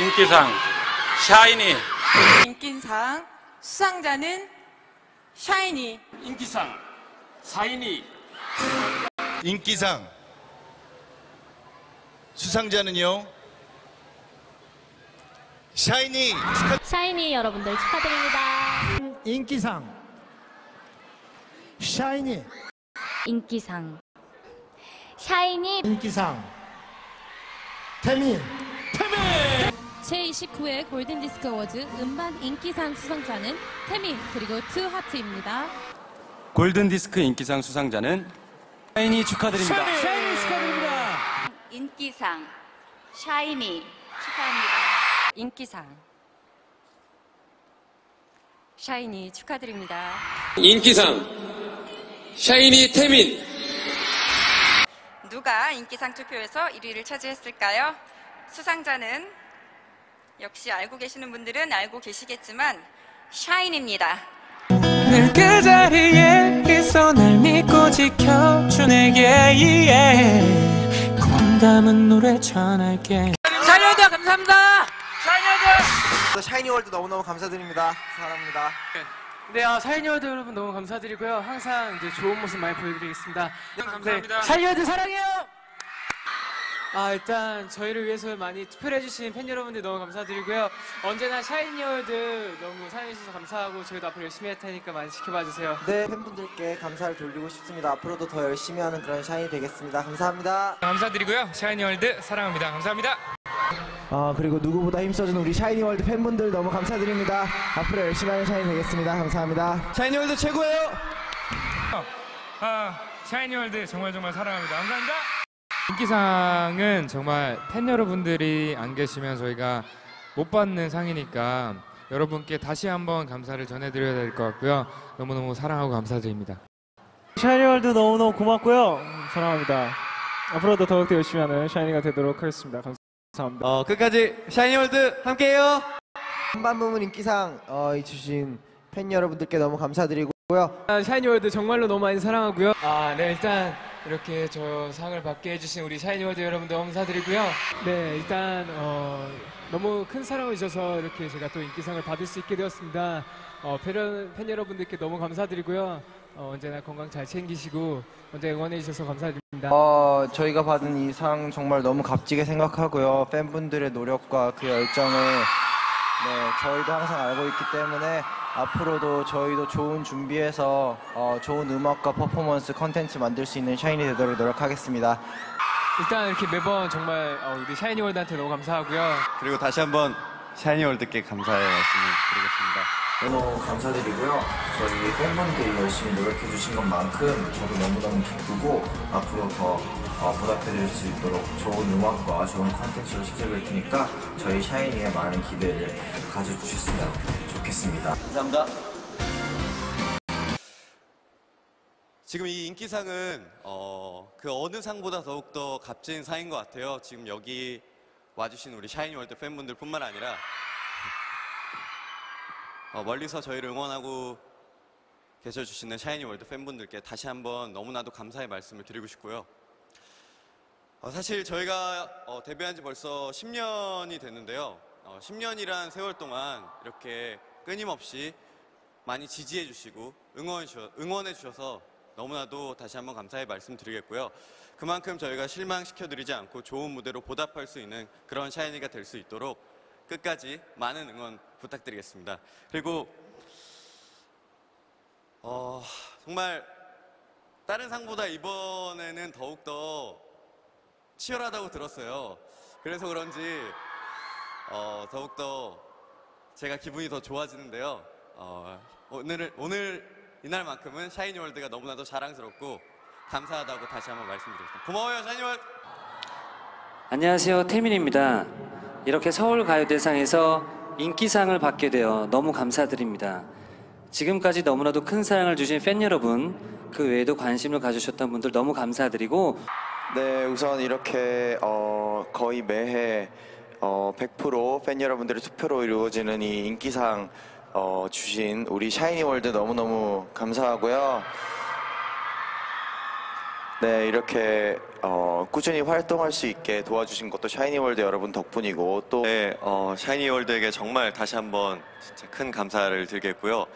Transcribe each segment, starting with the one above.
인기상 샤이니. 인기상 수상자는 샤이니. 인기상 사인이. 인기상 수상자는요? 샤이니. 축하 샤이니 여러분들 축하드립니다. 인기상 샤이니. 인기상 샤이니. 인기상 태민 제29회 골든디스크 어워즈 음반 인기상 수상자는 태민 그리고 트하트입니다. 골든 디스크 인기상 수상자는 샤이니 축하드립니다. 인기상 샤이니 축하합니다. 인기상 샤이니 축하드립니다. 인기상 샤이니 태민 누가 인기상 투표에서 1위를 차지했을까요? 수상자는 역시 알고 계시는 분들은 알고 계시겠지만 샤인입니다. 늘 그 자리에 있어 날 믿고 지켜준 내게 yeah. 건 담은 노래 전할게 샤이니들 감사합니다 샤이니월드 너무너무 감사드립니다. 사랑합니다. 네, 아, 샤이니월드 여러분 너무 감사드리고요 항상 이제 좋은 모습 많이 보여드리겠습니다 감사합니다. 네, 샤이니월드 사랑해요 아 일단 저희를 위해서 많이 투표를 해주신 팬 여러분들 너무 감사드리고요 언제나 샤이니월드 너무 사랑해주셔서 감사하고 저희도 앞으로 열심히 할 테니까 많이 지켜봐 주세요 네, 팬분들께 감사를 돌리고 싶습니다. 앞으로도 더 열심히 하는 그런 샤이니 되겠습니다. 감사합니다. 감사드리고요 샤이니월드 사랑합니다 감사합니다 아, 그리고 누구보다 힘써준 우리 샤이니월드 팬분들 너무 감사드립니다. 앞으로 열심히 하는 샤이니 되겠습니다. 감사합니다. 샤이니월드 최고예요! 아, 샤이니월드 정말 정말 사랑합니다. 감사합니다. 인기상은 정말 팬 여러분들이 안 계시면 저희가 못 받는 상이니까 여러분께 다시 한번 감사를 전해드려야 될 것 같고요. 너무너무 사랑하고 감사드립니다. 샤이니월드 너무너무 고맙고요. 사랑합니다. 앞으로도 더욱더 열심히 하는 샤이니가 되도록 하겠습니다. 감사합니다. 어, 끝까지 샤이니월드 함께해요! 한반 부문 인기상 어, 주신 팬 여러분들께 너무 감사드리고요. 아, 샤이니월드 정말로 너무 많이 사랑하고요. 아, 네, 일단 이렇게 저 상을 받게 해주신 우리 샤이니월드 여러분들 감사드리고요. 네, 일단 어, 너무 큰 사랑을 주셔서 이렇게 제가 또 인기상을 받을 수 있게 되었습니다. 어, 팬, 팬 여러분들께 너무 감사드리고요. 어, 언제나 건강 잘 챙기시고 언제 응원해 주셔서 감사드립니다. 어, 저희가 받은 이 상 정말 너무 값지게 생각하고요. 팬분들의 노력과 그 열정을 네, 저희도 항상 알고 있기 때문에 앞으로도 저희도 좋은 준비해서 어, 좋은 음악과 퍼포먼스 컨텐츠 만들 수 있는 샤이니 되도록 노력하겠습니다. 일단 이렇게 매번 정말 어, 우리 샤이니월드한테 너무 감사하고요. 그리고 다시 한번 샤이니월드께 감사의 말씀을 드리겠습니다 너무 감사드리고요. 저희 팬분들이 열심히 노력해 주신 것만큼 저도 너무너무 기쁘고 앞으로 더 어, 보답해드릴 수 있도록 좋은 음악과 좋은 컨텐츠로 찾아뵐 테니까 저희 샤이니에 많은 기대를 가져주셨으면 좋겠습니다. 감사합니다 지금 이 인기상은 어, 그 어느 상보다 더욱더 값진 상인 것 같아요 지금 여기 와주신 우리 샤이니월드 팬분들 뿐만 아니라 어, 멀리서 저희를 응원하고 계셔주시는 샤이니월드 팬분들께 다시 한번 너무나도 감사의 말씀을 드리고 싶고요 어, 사실 저희가 어, 데뷔한 지 벌써 10년이 됐는데요. 어, 10년이란 세월 동안 이렇게 끊임없이 많이 지지해 주시고 응원해, 주셔, 응원해 주셔서 너무나도 다시 한번 감사의 말씀 드리겠고요. 그만큼 저희가 실망시켜 드리지 않고 좋은 무대로 보답할 수 있는 그런 샤이니가 될 수 있도록 끝까지 많은 응원 부탁드리겠습니다. 그리고 어, 정말 다른 상보다 이번에는 더욱더 치열하다고 들었어요. 그래서 그런지 어, 더욱더 제가 기분이 더 좋아지는데요. 어, 오늘 오늘 이날만큼은 샤이니월드가 너무나도 자랑스럽고 감사하다고 다시 한번 말씀드립니다. 고마워요, 샤이니월드. 안녕하세요 태민입니다. 이렇게 서울가요대상에서 인기상을 받게 되어 너무 감사드립니다. 지금까지 너무나도 큰 사랑을 주신 팬 여러분, 그 외에도 관심을 가주셨던 분들 너무 감사드리고 네, 우선 이렇게 어, 거의 매해 어, 100%팬 여러분들의 투표로 이루어지는 이 인기상 어, 주신 우리 샤이니 월드 너무너무 감사하고요. 네, 이렇게 어, 꾸준히 활동할 수 있게 도와주신 것도 샤이니월드 여러분 덕분이고 또 네, 어, 샤이니월드에게 정말 다시 한번 진짜 큰 감사를 드리겠고요.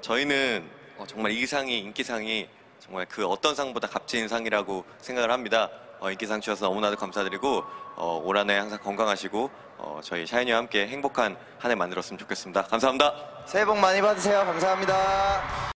저희는 어, 정말 이 상이 인기상이 정말 그 어떤 상보다 값진 상이라고 생각을 합니다. 어, 인기상 주셔서 너무나도 감사드리고 어, 올 한해 항상 건강하시고 어, 저희 샤이니와 함께 행복한 한 해 만들었으면 좋겠습니다. 감사합니다. 새해 복 많이 받으세요. 감사합니다.